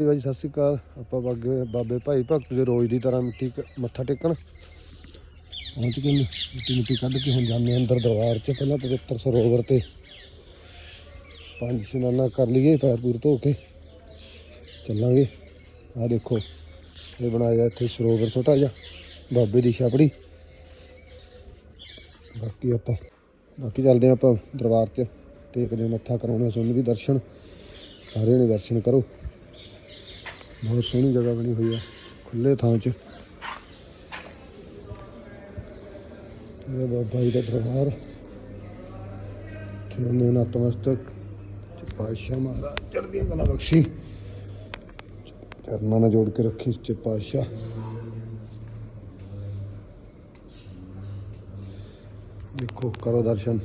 ਜੀ ਸਤਿ ਸ਼੍ਰੀ ਅਕਾਲ। ਆਪਾਂ ਬਾਗੇ ਬਾਬੇ ਭਾਈ ਭਗਤ ਦੇ ਰੋਜ਼ ਦੀ ਤਰ੍ਹਾਂ ਮਿੱਟੀ ਮੱਥਾ ਟੇਕਣ। ਪਹੁੰਚ ਕੇ ਮਿੱਟੀ ਮਿੱਟੀ ਕੱਢ ਕੇ ਹੁਣ ਜਾਂਦੇ ਹਾਂ ਅੰਦਰ ਦਰਬਾਰ 'ਚ। ਪਹਿਲਾਂ ਪਵਿੱਤਰ ਸਰੋਵਰ ਤੇ ਪੰਜ ਇਸ਼ਨਾਨਾਂ ਕਰ ਲਈਏ, ਪੈਰ ਪੂਰ ਧੋ ਕੇ। ਚੱਲਾਂਗੇ। ਆਹ ਦੇਖੋ, ਇਹ ਬਣਾਇਆ ਇੱਥੇ ਸਰੋਵਰ ਛੋਟਾ ਜਿਹਾ, ਬਾਬੇ ਦੀ ਛਾਪੜੀ। ਬਾਕੀ ਆਪਾਂ, ਬਾਕੀ ਚੱਲਦੇ ਹਾਂ ਆਪਾਂ ਦਰਬਾਰ 'ਚ। ਟੇਕਦੇ ਹਾਂ ਮੱਥਾ ਕਰਾਉਣੇ ਸੁਣ ਵੀ ਦਰਸ਼ਨ। ਸਾਰੇ ਨੇ ਦਰਸ਼ਨ ਕਰੋ। ਬਹੁਤ ਸੋਹਣੀ ਜਗ੍ਹਾ ਬਣੀ ਹੋਈ ਹੈ ਖੁੱਲੇ ਥਾਂ 'ਚ ਇਹ ਬਾਬਾ ਜੀ ਦਾ ਦਰਬਾਰ ਇੱਥੇ ਨੇ ਨਤਮਸਤਕ ਪਾਸ਼ਾ ਮਹਾਰਾਜ ਚੜ੍ਹਦੀਆਂ ਕਲਾ ਬਖਸ਼ੀ ਚਰਨਾਂ ਨਾਲ ਜੋੜ ਕੇ ਰੱਖੀ ਸੱਚੇ ਪਾਤਸ਼ਾਹ ਦੇਖੋ ਕਰੋ ਦਰਸ਼ਨ